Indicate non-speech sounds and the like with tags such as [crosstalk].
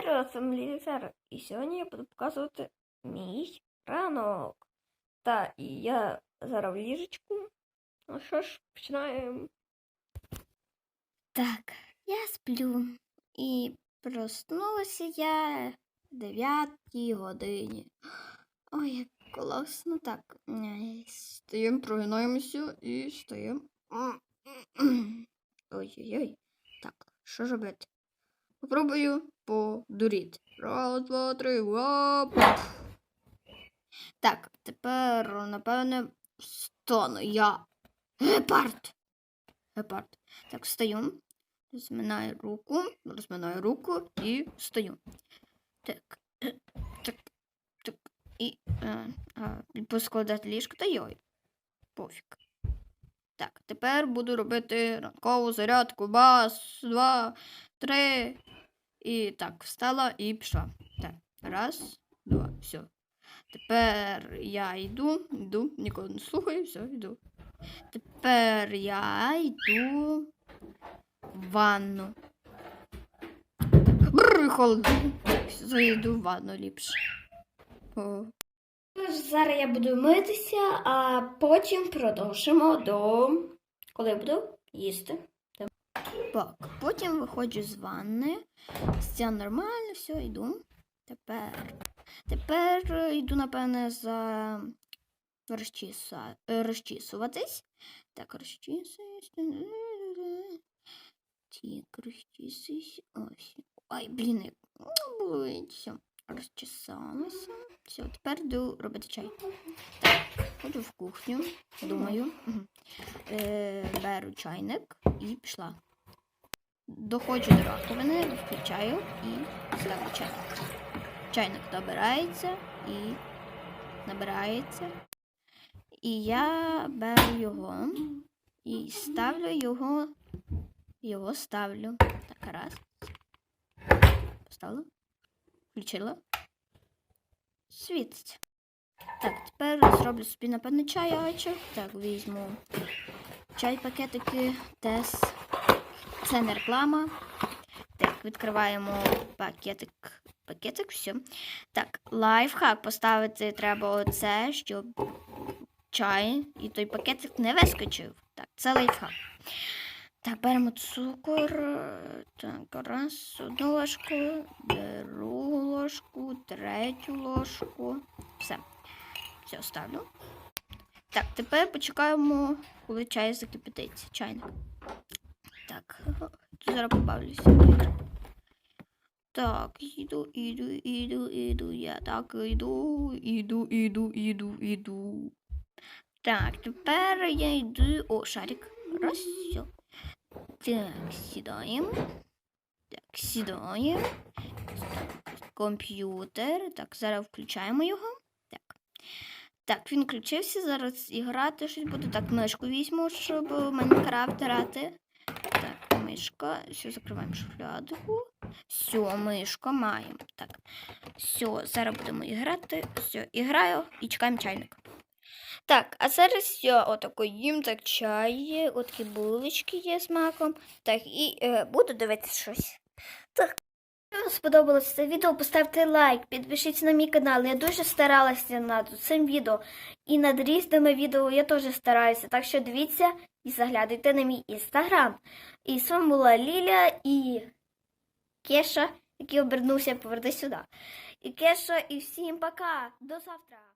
Hello, це Мілітар. І сьогодні я буду показувати мій ранок. Та і я зараз в ліжечку. Ну що ж, починаємо. Так, я сплю. І проснулася я в 9 годині. Ой, як класно. Так, е, стаємо, прогинаємося і стаємо. Ой-ой-ой. Так, що ж робити? Попробую подуріти. Раз, два, три, оп. Так, тепер, напевне, стану я. Гепард. Гепард. Так, встаю. Розминаю руку, розминаю руку і встаю. Так, е, [clears throat] так, так. І, е, а, поскладати ліжко та йой. Пофіг. Так, тепер буду робити ранкову зарядку. Бас, два, три. І так, встала і пішла. Так, раз, два, все. Тепер я йду, йду, нікого не слухаю, все, йду. Тепер я йду в ванну. Бррр, холодно. Зайду в ванну ліпше. О. Зараз я буду митися, а потім продовжимо до коли буду їсти. Так, потім виходжу з ванни. Все нормально, все, йду. Тепер. Тепер йду, напевне, за розчіса... е, розчісуватись. Так, розчісуюсь. Так, розчісуюсь. Ось. Ой, блін. Все, розчесалася. Все, тепер йду робити чай. Так, ходжу в кухню, думаю. Е, беру чайник і пішла. Доходжу до раковини, включаю і ставлю чайник. Чайник набирається і набирається. І я беру його і ставлю його. Його ставлю. Так, раз. Поставила. Включила. Світить. Так, тепер зроблю собі, напевно, чайочок. Так, візьму чай пакетики Тес. Це не реклама. Так, відкриваємо пакетик. Пакетик, все. Так, лайфхак поставити треба оце, щоб чай і той пакетик не вискочив. Так, це лайфхак. Так, беремо цукор. Так, раз, одну ложку, другу ложку, третю ложку. Все. Все, ставлю. Так, тепер почекаємо, коли чай закипятиться. Чайник. Так, [laughs] зараз побавлюся. Так, іду, іду, іду, іду. Я так іду, іду, іду, іду, іду. Так, тепер я йду. О, шарик. Раз, все. Так, сідаємо. Так, сідаємо. Комп'ютер. Так, зараз включаємо його. Так. Так, він включився. Зараз і грати щось буду. Так, мишку візьму, щоб Майнкрафт грати. Мишка. Все, закриваємо шухлядку. Все, мишка маємо. Так. Все, зараз будемо іграти. грати. Все, і і чекаємо чайник. Так, а зараз я отако їм так чай отакі булочки є з маком. Так, і е, буду дивитися щось. Так. Якщо вам сподобалось це відео, поставте лайк, підпишіться на мій канал. Я дуже старалася над цим відео. І над різними відео я теж стараюся. Так що дивіться і заглядайте на мій інстаграм. І з вами була Ліля і Кеша, який обернувся поверни сюди. І Кеша, і всім пока. До завтра.